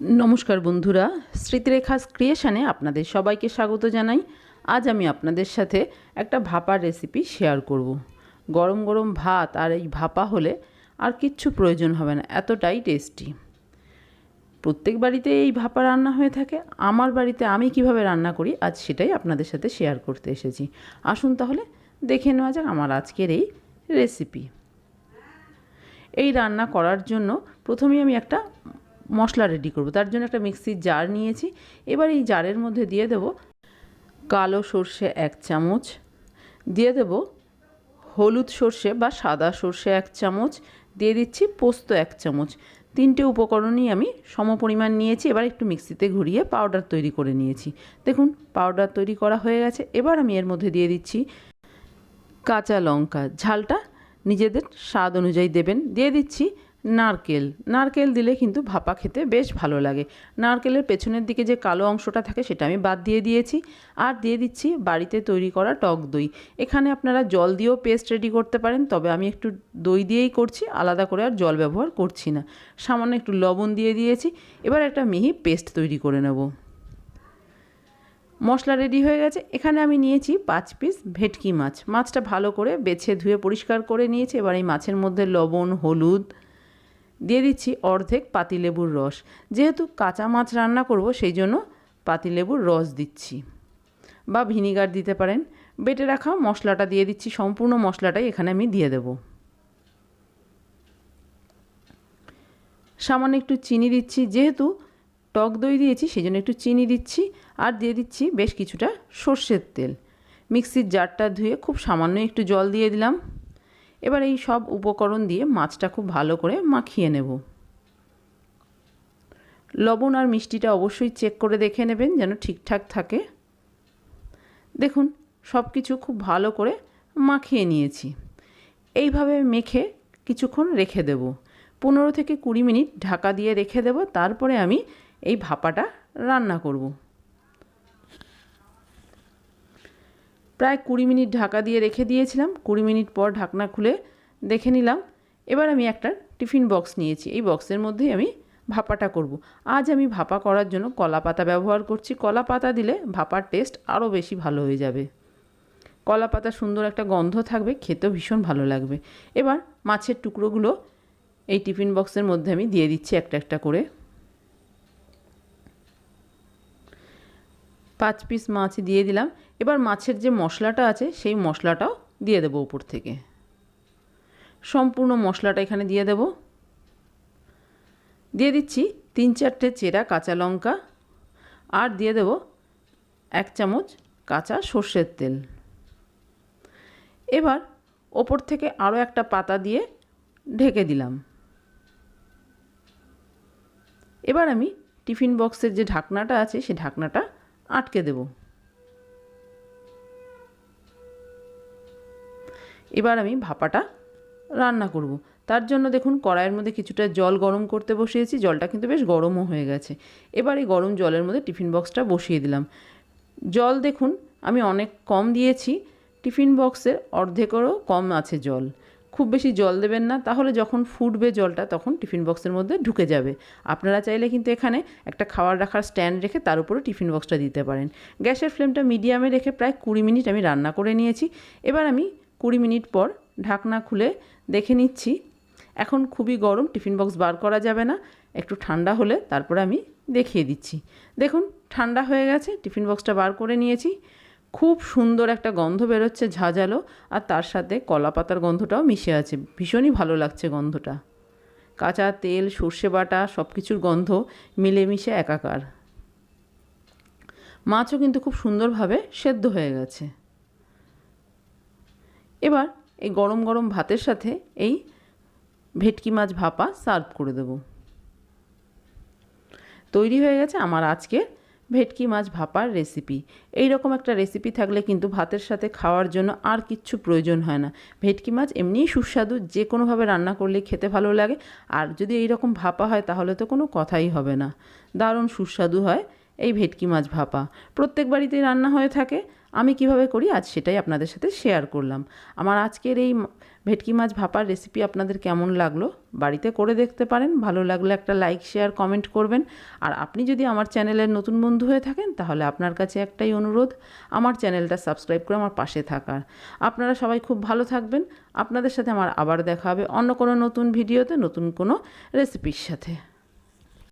নমস্কার বন্ধুরা, স্মৃতিরেখাস ক্রিয়েশনে আপনাদের সবাইকে স্বাগত জানাই। আজ আমি আপনাদের সাথে একটা ভাপার রেসিপি শেয়ার করব। গরম গরম ভাত আর এই ভাপা হলে আর কিচ্ছু প্রয়োজন হবে না, এতটাই টেস্টি প্রত্যেক বাড়িতে এই ভাপা রান্না হয়ে থাকে, আমার বাড়িতে আমি কীভাবে রান্না করি আজ সেটাই আপনাদের সাথে শেয়ার করতে এসেছি। আসুন তাহলে দেখে নেওয়া যাক আমার আজকের এই রেসিপি। এই রান্না করার জন্য প্রথমেই আমি একটা মশলা রেডি করব। তার জন্য একটা মিক্সির জার নিয়েছি। এবার এই জারের মধ্যে দিয়ে দেব কালো সর্ষে এক চামচ, দিয়ে দেব হলুদ সর্ষে বা সাদা সর্ষে এক চামচ, দিয়ে দিচ্ছি পোস্ত এক চামচ। তিনটে উপকরণই আমি সমপরিমাণ নিয়েছি, এবার একটু মিক্সিতে ঘুরিয়ে পাউডার তৈরি করে নিয়েছি। দেখুন পাউডার তৈরি করা হয়ে গেছে। এবার আমি এর মধ্যে দিয়ে দিচ্ছি কাঁচা লঙ্কা। ঝালটা নিজেদের স্বাদ অনুযায়ী দেবেন। দিয়ে দিচ্ছি নারকেল। নারকেল দিলে কিন্তু ভাপা খেতে বেশ ভালো লাগে। নারকেলের পেছনের দিকে যে কালো অংশটা থাকে সেটা আমি বাদ দিয়ে দিয়েছি। আর দিয়ে দিচ্ছি বাড়িতে তৈরি করা টক দই। এখানে আপনারা জল দিয়েও পেস্ট রেডি করতে পারেন, তবে আমি একটু দই দিয়েই করছি, আলাদা করে আর জল ব্যবহার করছি না। সামান্য একটু লবণ দিয়ে দিয়েছি, এবার একটা মিহি পেস্ট তৈরি করে নেব। মশলা রেডি হয়ে গেছে। এখানে আমি নিয়েছি পাঁচ পিস ভেটকি মাছ। মাছটা ভালো করে বেছে ধুয়ে পরিষ্কার করে নিয়েছি। এবার এই মাছের মধ্যে লবণ, হলুদ দিয়ে দিচ্ছি অর্ধেক পাতিলেবুর রস। যেহেতু কাঁচা মাছ রান্না করব, সেই জন্য পাতিলেবুর রস দিচ্ছি। বা ভিনিগার দিতে পারেন। বেটে রাখা মশলাটা দিয়ে দিচ্ছি, সম্পূর্ণ মশলাটাই এখানে আমি দিয়ে দেব। সামান্য একটু চিনি দিচ্ছি, যেহেতু টক দই দিয়েছি, সেই জন্য একটু চিনি দিচ্ছি, আর দিয়ে দিচ্ছি বেশ কিছুটা সর্ষের তেল। মিক্সির জারটা ধুয়ে খুব সামান্য একটু জল দিয়ে দিলাম। এবার এই সব উপকরণ দিয়ে মাছটা খুব ভালো করে মাখিয়ে নেব। লবণ আর মিষ্টিটা অবশ্যই চেক করে দেখে নেবেন যেন ঠিকঠাক থাকে। দেখুন সব কিছু খুব ভালো করে মাখিয়ে নিয়েছি। এইভাবে মেখে কিছুক্ষণ রেখে দেব। পনেরো থেকে কুড়ি মিনিট ঢাকা দিয়ে রেখে দেব, তারপরে আমি এই ভাপাটা রান্না করব। প্রায় কুড়ি মিনিট ঢাকা দিয়ে রেখে দিয়েছিলাম। কুড়ি মিনিট পর ঢাকনা খুলে দেখে নিলাম, এবার আমি একটা টিফিন বক্স নিয়েছি। এই বক্সের মধ্যেই আমি ভাপাটা করব। আজ আমি ভাপা করার জন্য কলা পাতা ব্যবহার করছি। কলা পাতা দিলে ভাপার টেস্ট আরও বেশি ভালো হয়ে যাবে। কলা পাতা সুন্দর একটা গন্ধ থাকবে খেতেও ভীষণ ভালো লাগবে। এবার মাছের টুকরোগুলো এই টিফিন বক্সের মধ্যে আমি দিয়ে দিচ্ছি একটা একটা করে। পাঁচ পিস মাছ দিয়ে দিলাম। এবার মাছের যে মশলাটা আছে, সেই মশলাটাও দিয়ে দেবো উপর থেকে। সম্পূর্ণ মশলাটা এখানে দিয়ে দেব। দিয়ে দিচ্ছি তিন চারটে চেরা কাঁচা লঙ্কা আর দিয়ে দেব এক চামচ কাঁচা সর্ষের তেল। এবার ওপর থেকে আরও একটা পাতা দিয়ে ঢেকে দিলাম। এবার আমি টিফিন বক্সের যে ঢাকনাটা আছে সেই ঢাকনাটা আটকে দেব। এবার আমি ভাপাটা রান্না করব। তার জন্য দেখুন কড়াইয়ের মধ্যে কিছুটা জল গরম করতে বসিয়েছি, জলটা কিন্তু বেশ গরমও হয়ে গেছে। এবার এই গরম জলের মধ্যে টিফিন বক্সটা বসিয়ে দিলাম। জল দেখুন, আমি অনেক কম দিয়েছি। টিফিন বক্সের অর্ধেকেরও কম আছে জল। খুব বেশি জল দেবেন না, তাহলে যখন ফুটবে জলটা তখন টিফিন বক্সের মধ্যে ঢুকে যাবে। আপনারা চাইলে কিন্তু এখানে একটা খাবার রাখার স্ট্যান্ড রেখে তার উপরে টিফিন বক্সটা দিতে পারেন। গ্যাসের ফ্লেমটা মিডিয়ামে রেখে প্রায় কুড়ি মিনিট আমি রান্না করে নিয়েছি। এবার আমি কুড়ি মিনিট পর ঢাকনা খুলে দেখে নিচ্ছি, এখন খুবই গরম, টিফিন বক্স বার করা যাবে না, একটু ঠান্ডা হলে তারপরে আমি দেখিয়ে দিচ্ছি। দেখুন, ঠান্ডা হয়ে গেছে, টিফিন বক্সটা বার করে নিয়েছি। খুব সুন্দর একটা গন্ধ বেরোচ্ছে ঝাঁঝালো, আর তার সাথে কলা পাতার গন্ধটাও মিশে আছে। ভীষণই ভালো লাগছে গন্ধটা। কাঁচা তেল, সর্ষে বাটা সব কিছুর গন্ধ মিলেমিশে একাকার। মাছও কিন্তু খুব সুন্দরভাবে সেদ্ধ হয়ে গেছে। এবার এই গরম গরম ভাতের সাথে এই ভেটকি মাছ ভাপা সার্ভ করে দেব। তৈরি হয়ে গেছে আমার আজকের ভেটকি মাছ ভাপার রেসিপি এই রকম একটা রেসিপি থাকলে কিন্তু ভাতের সাথে খাওয়ার জন্য আর কিচ্ছু প্রয়োজন হয় না। ভেটকি মাছ এমনিই সুস্বাদু, যে কোনোভাবে রান্না করলে খেতে ভালো লাগে। আর যদি এই রকম ভাপা হয় তাহলে তো কোনো কথাই হবে না। দারুণ সুস্বাদু হয় এই ভেটকি মাছ ভাপা। প্রত্যেক বাড়িতেই রান্না হয়ে থাকে। আমি কীভাবে করি আজ সেটাই আপনাদের সাথে শেয়ার করলাম। আমার আজকের এই ভেটকি মাছ ভাপার রেসিপি আপনাদের কেমন লাগল বাড়িতে করে দেখতে পারেন। ভালো লাগলে একটা লাইক শেয়ার কমেন্ট করবেন। আর আপনি যদি আমার চ্যানেলের নতুন বন্ধু হয়ে থাকেন, তাহলে আপনার কাছে একটাই অনুরোধ, আমার চ্যানেলটা সাবস্ক্রাইব করে আমার পাশে থাকার। আপনারা সবাই খুব ভালো থাকবেন। আপনাদের সাথে আমার আবার দেখা হবে অন্য কোনো নতুন ভিডিওতে নতুন কোনো রেসিপির সাথে।